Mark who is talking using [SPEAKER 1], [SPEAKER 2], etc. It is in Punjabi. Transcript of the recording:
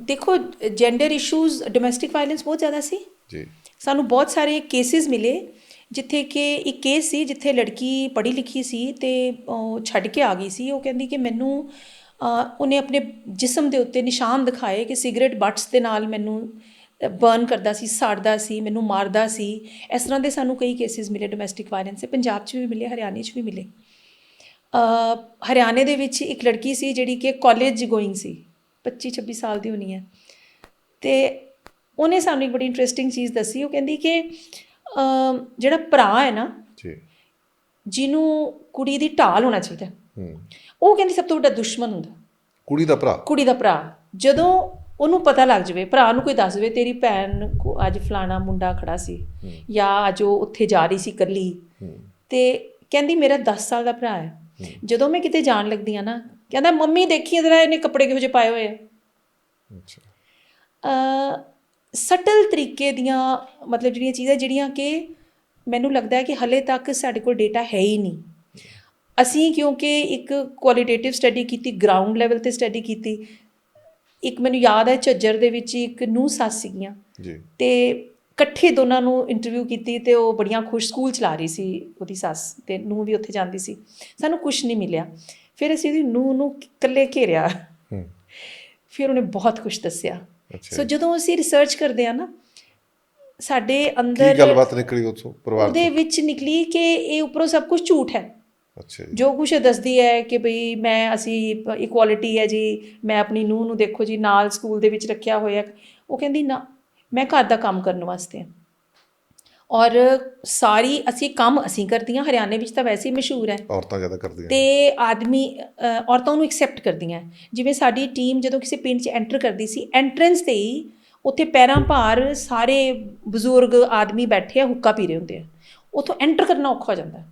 [SPEAKER 1] ਦੇਖੋ ਜੈਂਡਰ ਇਸ਼ੂਜ਼ ਡੋਮੈਸਟਿਕ ਵਾਇਲੈਂਸ ਬਹੁਤ ਜ਼ਿਆਦਾ ਸੀ।
[SPEAKER 2] ਜੀ।
[SPEAKER 1] ਸਾਨੂੰ ਬਹੁਤ ਸਾਰੇ ਕੇਸਿਸ ਮਿਲੇ ਜਿੱਥੇ ਕਿ ਇੱਕ ਕੇਸ ਸੀ ਜਿੱਥੇ ਲੜਕੀ ਪੜ੍ਹੀ ਲਿਖੀ ਸੀ ਤੇ ਉਹ ਛੱਡ ਕੇ ਆ ਗਈ ਸੀ। ਉਹ ਕਹਿੰਦੀ ਕਿ ਮੈਨੂੰ ਉਹਨੇ ਆਪਣੇ ਜਿਸਮ ਦੇ ਉੱਤੇ ਨਿਸ਼ਾਨ ਦਿਖਾਏ ਕਿ ਸਿਗਰਟ ਬੱਟਸ ਦੇ ਨਾਲ ਮੈਨੂੰ ਬਰਨ ਕਰਦਾ ਸੀ ਸਾੜਦਾ ਸੀ ਮੈਨੂੰ ਮਾਰਦਾ ਸੀ। ਇਸ ਤਰ੍ਹਾਂ ਦੇ ਸਾਨੂੰ ਕਈ ਕੇਸਿਸ ਮਿਲੇ ਡੋਮੈਸਟਿਕ ਵਾਇਲੈਂਸ ਦੇ। ਪੰਜਾਬ 'ਚ ਵੀ ਮਿਲੇ ਹਰਿਆਣੇ 'ਚ ਵੀ ਮਿਲੇ। ਹਰਿਆਣੇ ਦੇ ਵਿੱਚ ਇੱਕ ਲੜਕੀ ਸੀ ਜਿਹੜੀ ਕਿ ਕਾਲਜ ਗੋਇੰਗ ਸੀ। 25 26 ਸਾਲ ਦੀ ਹੋਣੀ ਹੈ। ਤੇ ਉਹਨੇ ਸਾਨੂੰ ਇੱਕ ਬੜੀ ਇੰਟਰਸਟਿੰਗ ਚੀਜ਼ ਦੱਸੀ। ਉਹ ਕਹਿੰਦੀ ਕਿ ਜਿਹੜਾ ਭਰਾ ਹੈ ਨਾ
[SPEAKER 2] ਜੀ।
[SPEAKER 1] ਜਿਹਨੂੰ ਕੁੜੀ ਦੀ ਢਾਲ ਹੋਣਾ ਚਾਹੀਦਾ
[SPEAKER 2] ਹੂੰ
[SPEAKER 1] ਉਹ ਕਹਿੰਦੀ ਸਭ ਤੋਂ ਵੱਡਾ ਦੁਸ਼ਮਣ ਹੁੰਦਾ।
[SPEAKER 2] ਕੁੜੀ ਦਾ ਭਰਾ?
[SPEAKER 1] ਕੁੜੀ ਦਾ ਭਰਾ। ਜਦੋਂ ਉਹਨੂੰ ਪਤਾ ਲੱਗ ਜਾਵੇ ਭਰਾ ਨੂੰ ਕੋਈ ਦੱਸ ਦੇਵੇ ਤੇਰੀ ਭੈਣ ਕੋ ਅੱਜ ਫਲਾਣਾ ਮੁੰਡਾ ਖੜਾ ਸੀ ਜਾਂ ਅੱਜ ਉਹ ਉੱਥੇ ਜਾ ਰਹੀ ਸੀ ਇਕੱਲੀ। ਤੇ ਕਹਿੰਦੀ ਮੇਰਾ 10 ਸਾਲ ਦਾ ਭਰਾ ਹੈ। ਜਦੋਂ ਮੈਂ ਕਿਤੇ ਜਾਣ ਲੱਗਦੀ ਆ ਨਾ ਕਹਿੰਦਾ ਮੰਮੀ ਦੇਖੀ ਜਰਾ ਇਹਨੇ ਕੱਪੜੇ ਕਿਹੋ ਜਿਹੇ ਪਾਏ ਹੋਏ ਆ?
[SPEAKER 2] ਅੱਛਾ।
[SPEAKER 1] ਸਟਲ ਤਰੀਕੇ ਦੀਆਂ ਮਤਲਬ ਜਿਹੜੀਆਂ ਚੀਜ਼ਾਂ ਜਿਹੜੀਆਂ ਕਿ ਮੈਨੂੰ ਲੱਗਦਾ ਹੈ ਕਿ ਹਲੇ ਤੱਕ ਸਾਡੇ ਕੋਲ ਡੇਟਾ ਹੈ ਹੀ ਨਹੀਂ। ਅਸੀਂ ਕਿਉਂਕਿ ਇੱਕ ਕੁਆਲੀਟੇਟਿਵ ਸਟੱਡੀ ਕੀਤੀ ਗਰਾਊਂਡ ਲੈਵਲ ਤੇ ਸਟੱਡੀ ਕੀਤੀ। ਇੱਕ ਮੈਨੂੰ ਯਾਦ ਹੈ ਝੱਜਰ ਦੇ ਵਿੱਚ ਇੱਕ ਨੂੰ ਸੱਸ ਸੀਗੀਆਂ।
[SPEAKER 2] ਜੀ।
[SPEAKER 1] ਤੇ ਇਕੱਠੇ ਦੋਨਾਂ ਨੂੰ ਇੰਟਰਵਿਊ ਕੀਤੀ ਤੇ ਉਹ ਬੜੀਆਂ ਖੁਸ਼ ਸਕੂਲ ਚਲਾ ਰਹੀ ਸੀ ਉਹਦੀ ਸੱਸ ਤੇ ਨੂੰ ਵੀ ਉੱਥੇ ਜਾਂਦੀ ਸੀ। ਸਾਨੂੰ ਕੁਝ ਨਹੀਂ ਮਿਲਿਆ। ਫਿਰ ਅਸੀਂ ਉਹਦੀ ਨੂੰ ਨੂੰ ਇਕੱਲੇ ਘੇਰਿਆ। ਫਿਰ ਉਹਨੇ ਬਹੁਤ ਕੁਝ ਦੱਸਿਆ। ਸੋ ਜਦੋਂ ਅਸੀਂ ਰਿਸਰਚ ਕਰਦੇ ਆ ਨਾ ਸਾਡੇ
[SPEAKER 2] ਕੀ
[SPEAKER 1] ਅੰਦਰ
[SPEAKER 2] ਗੱਲਬਾਤ ਨਿਕਲੀ ਉੱਥੋਂ ਪਰਿਵਾਰ
[SPEAKER 1] ਉਹਦੇ ਵਿੱਚ ਨਿਕਲੀ ਕਿ ਇਹ ਉੱਪਰੋਂ ਸਭ ਕੁਝ ਝੂਠ ਹੈ।
[SPEAKER 2] ਅੱਛਾ ਜੀ।
[SPEAKER 1] ਕੁਝ ਦੱਸਦੀ ਹੈ ਕਿ ਭਈ ਮੈਂ ਅਸੀਂ ਇਕੁਆਲਿਟੀ ਹੈ ਜੀ ਮੈਂ ਆਪਣੀ ਨੂੰਹ ਨੂੰ ਦੇਖੋ ਜੀ ਨਾਲ ਸਕੂਲ ਦੇ ਵਿੱਚ ਰੱਖਿਆ ਹੋਇਆ। ਉਹ ਕਹਿੰਦੀ ਨਾ ਮੈਂ ਘਰ ਦਾ ਕੰਮ ਕਰਨ ਵਾਸਤੇ। ਔਰ ਸਾਰੀ ਅਸੀਂ ਕੰਮ ਅਸੀਂ ਕਰਦੀਆਂ ਹਰਿਆਣੇ ਵਿੱਚ ਤਾਂ ਵੈਸੇ ਹੀ ਮਸ਼ਹੂਰ ਹੈ।
[SPEAKER 2] ਔਰਤਾਂ ਜ਼ਿਆਦਾ ਕਰਦੀਆਂ
[SPEAKER 1] ਤੇ ਆਦਮੀ ਅ, ਔਰਤਾਂ ਨੂੰ ਐਕਸੈਪਟ ਕਰਦੀਆਂ। ਜਿਵੇਂ ਸਾਡੀ ਟੀਮ ਜਦੋਂ ਕਿਸੇ ਪਿੰਡ 'ਚ ਐਂਟਰ ਕਰਦੀ ਸੀ ਐਂਟਰੈਂਸ ਤੇ ਹੀ ਉੱਥੇ ਪੈਰਾਂ ਭਾਰ ਸਾਰੇ ਬਜ਼ੁਰਗ ਆਦਮੀ ਬੈਠੇ ਆ ਹੁੱਕਾ ਪੀ ਰਹੇ ਹੁੰਦੇ ਆ। ਉਥੋਂ ਐਂਟਰ ਕਰਨਾ ਔਖਾ ਹੋ ਜਾਂਦਾ।